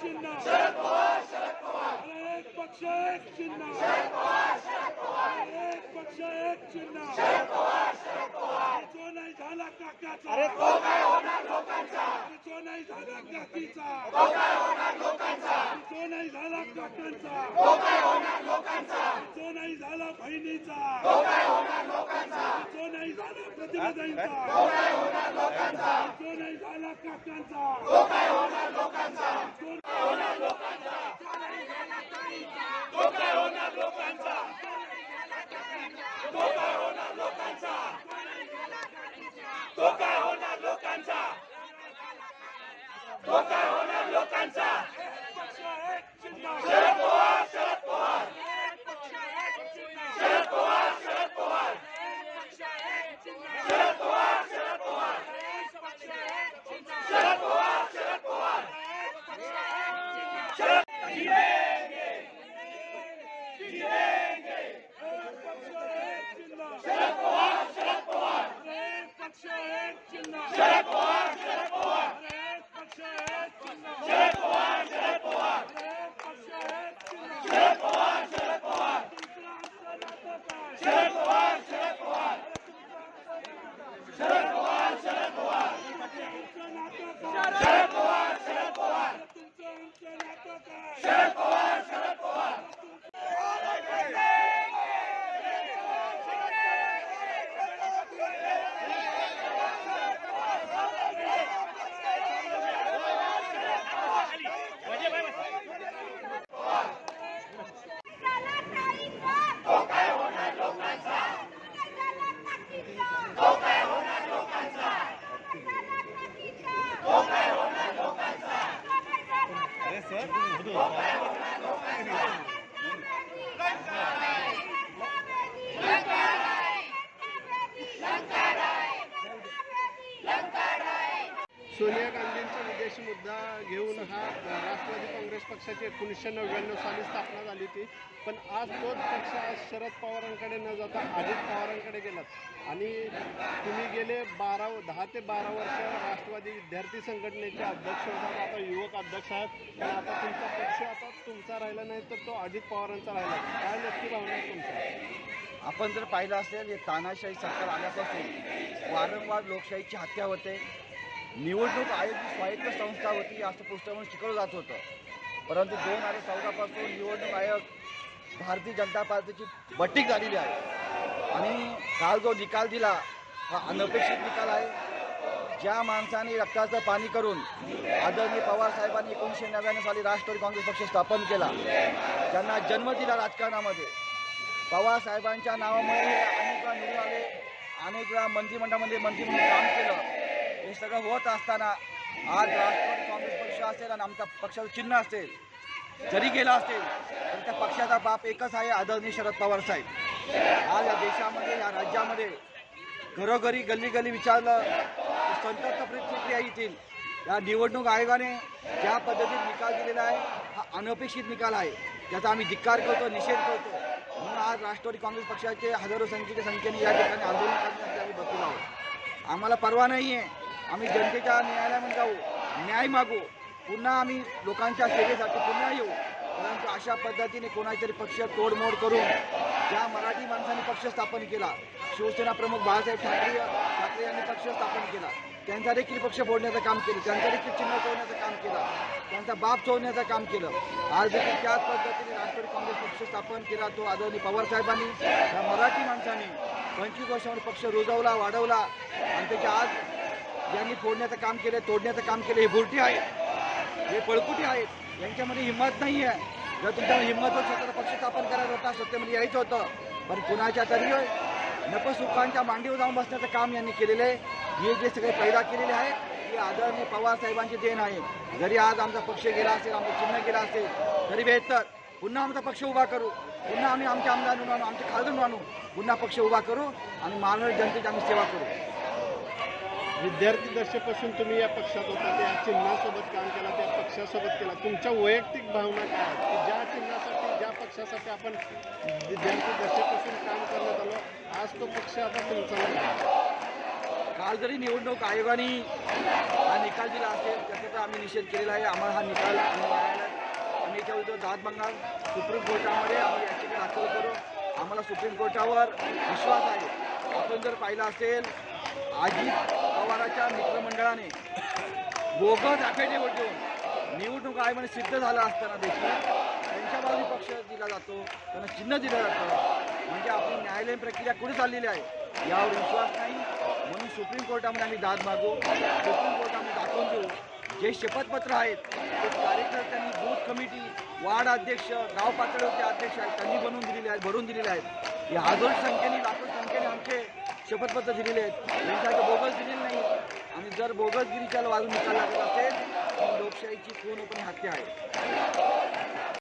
চিহ্ন এক পক্ষ এক চিহ্ন এক পক্ষ এক চিহ্ন जो नहीं झाला काका अरे तो काय होणार लोकांचा जो नाही झाला काकीचा तो काय होणार लोकांचा जो नाही झाला काकांचा तो काय होणार लोकांचा जो नाही झाला बहिणीचा तो काय होणार लोकांचा जो नाही झाला काकांचा लोकांचा जो तो काय होणार लोकांचा तो काय होणार लोकांचा तो काय होणार लोकांचा तो काय होणार लोकांचा पक्ष एक चिन्ह शरद पवार शरद पवार एक पक्ष एक चिन्ह शरद पवार शरद पवार एक पक्ष एक चिन्ह शरद पवार शरद पवार एक पक्ष एक चिन्ह शरद पवार शरद पवार एक पक्ष एक चिन्ह शरद जीतेंगे जीतेंगे एक पक्ष एक चिन्ह शरद पवार शरद पवार एक पक्ष एक चिन्ह शरद पवार शरद पवार एक पक्ष एक चिन्ह शरद पवार शरद पवार एक पक्ष एक चिन्ह शरद पवार शरद पवार तुमचं आमचं नातं काय शरद पवार शरद पवार शरद पवार शरद पवार तुमचं नातं काय शरद पवार शरद पवार तुमचं आमचं नातं काय शरद पवार शरद पवार तो काय होणार लोकांचा तो काय होणार लोकांचा तो काय होणार लोकांचा सोनिया गांधी विदेशी मुद्दा घेऊन हा राष्ट्रवादी काँग्रेस पक्षाची एकोणीसशे नव्याण्णव साली स्थापना झाली होती. पण आज तोच पक्ष आज शरद पवारांकडे न जाता अजित पवारांकडे गेलात. आणि तुम्ही गेले बारा दहा ते बारा वर्ष राष्ट्रवादी विद्यार्थी संघटनेचे अध्यक्ष होतात आता युवक अध्यक्ष आहेत. पण आता तुमचा पक्ष आता तुमचा राहिला नाही तर तो अजित पवारांचा राहिला काय नक्की भावना तुमचा आपण जर पाहिलं असेल हे तानाशाही सरकार आल्यापासून वारंवार लोकशाहीची हत्या होते. निवडणूक आयोग स्वायत्त संस्था होती असं पुस्तकावर शिकवलं जात होतं. परंतु दोन हजार चौदापासून निवडणूक आयोग भारतीय जनता पार्टीची बटीक झालेली आहे. आणि काल जो निकाल दिला हा अनपेक्षित निकाल आहे. ज्या माणसाने रक्ताचं पाणी करून आदरणीय पवार साहेबांनी एकोणीसशे नव्याण्णव साली राष्ट्रवादी काँग्रेस पक्ष स्थापन केला त्यांना जन्म दिला राजकारणामध्ये. पवार साहेबांच्या नावामुळे अनेक वेळा निवडून आले अनेक वेळा मंत्रिमंडळामध्ये मंत्री म्हणून काम केलं. हे सगळं होत असताना आज राष्ट्रवादी काँग्रेस पक्ष असेल आणि आमच्या पक्षाचं चिन्ह असेल जरी गेला असेल तर त्या पक्षाचा बाप एकच आहे आदरणीय शरद पवार साहेब. आज या देशामध्ये या राज्यामध्ये घरोघरी गल्ली गल्ली विचारलं संतप्त प्रतिक्रिया येतील या निवडणूक आयोगाने ज्या पद्धतीने निकाल दिलेला आहे हा अनपेक्षित निकाल आहे. त्याचा आम्ही धिक्कार करतो निषेध करतो. म्हणून आज राष्ट्रवादी काँग्रेस पक्षाचे हजारो संख्येच्या संख्येने या ठिकाणी आंदोलन करण्यासाठी आम्ही बसलेलो आहोत. आम्हाला परवा नाही आहे आम्ही जनतेच्या न्यायालयामध्ये जाऊ न्याय मागू. पुन्हा आम्ही लोकांच्या सेवेसाठी पुन्हा येऊ. परंतु अशा पद्धतीने कोणातरी पक्ष तोडमोड करून ज्या मराठी माणसांनी पक्ष स्थापन केला शिवसेना प्रमुख बाळासाहेब ठाकरे ठाकरे यांनी पक्ष स्थापन केला. त्यांचा देखील पक्ष फोडण्याचं काम केलं त्यांचा देखील चिन्ह चोरण्याचं काम केलं त्यांचा बाप चोरण्याचं काम केलं. आज देखील त्याच पद्धतीने राष्ट्रवादी काँग्रेस पक्ष स्थापन केला तो आदरणीय पवार साहेबांनी या मराठी माणसांनी पंचवीस वर्षामध्ये पक्ष रुजवला वाढवला. आणि त्याच्या आज ज्यांनी फोडण्याचं काम केलं तोडण्याचं काम केलं हे बुरटी आहेत. हे पळकुटी आहेत. यांच्यामध्ये हिंमत नाही आहे. जर तुमच्यामध्ये हिंमत होत स्वतःचा पक्ष स्थापन करायचं होता सत्तेमध्ये यायचं होतं. पण कुणाच्या तरी नपसुखांच्या मांडीवर जाऊन बसण्याचं काम यांनी केलेलं आहे. हे जे सगळे पैदा केलेले आहे हे आदरणीय पवार साहेबांची देण आहे. जरी आज आमचा पक्ष गेला असेल आमचं चिन्ह गेला असेल तरी बेहतर पुन्हा आमचा पक्ष उभा करू. पुन्हा आम्ही आमच्या आमदार आणू आमचे खासदार आणू. पुन्हा पक्ष उभा करू आणि मानव जनतेची आम्ही सेवा करू. विद्यार्थी दशेपासून तुम्ही या पक्षात होता त्या चिन्हासोबत काम केला त्या पक्षासोबत केला. तुमच्या वैयक्तिक भावना काय आहेत? की ज्या चिन्हासाठी ज्या पक्षासाठी आपण विद्यार्थी दशेपासून काम करण्यात आलो आज तो पक्ष आता तुमचा काल जरी निवडणूक आयोगाने हा निकाल दिला असेल त्याचा आम्ही निषेध केलेला आहे. आम्हाला हा निकाल आम्ही आम्ही याच्या विरुद्ध दाद बंगाल सुप्रीम कोर्टामध्ये आम्ही याचिका दाखल करू आम्हाला सुप्रीम कोर्टावर विश्वास आहे. आपण जर पाहिलं असेल अजित पवाराच्या मित्रमंडळाने बोगस ॲफिडेव्हिट देऊन निवडणूक आयोगाने सिद्ध झालं असताना देखील त्यांच्या बाजूने पक्ष दिला जातो त्यांना चिन्ह दिलं जातं. म्हणजे आपली न्यायालयीन प्रक्रिया कुठे चाललेली आहे. यावर विश्वास नाही. म्हणून सुप्रीम कोर्टामध्ये आम्ही दाद मागू. सुप्रीम कोर्टामध्ये दाखवून देऊ. जे शपथपत्र आहेत ते कार्यकर्त्यांनी बूथ कमिटी वार्ड अध्यक्ष गाव पातळीवरचे अध्यक्ष आहेत त्यांनी बनवून दिलेले आहेत भरून दिलेले आहेत. या हजारो संख्येने लाखो संख्येने आमचे शपथपत्र दिलेले आहेत. त्यांच्याकडे बोगस दिलेले नाही. आणि जर बोगसगिरीच्या वाजून निकाल लागत असेल तर लोकशाहीची पूर्णपणे हत्या आहे.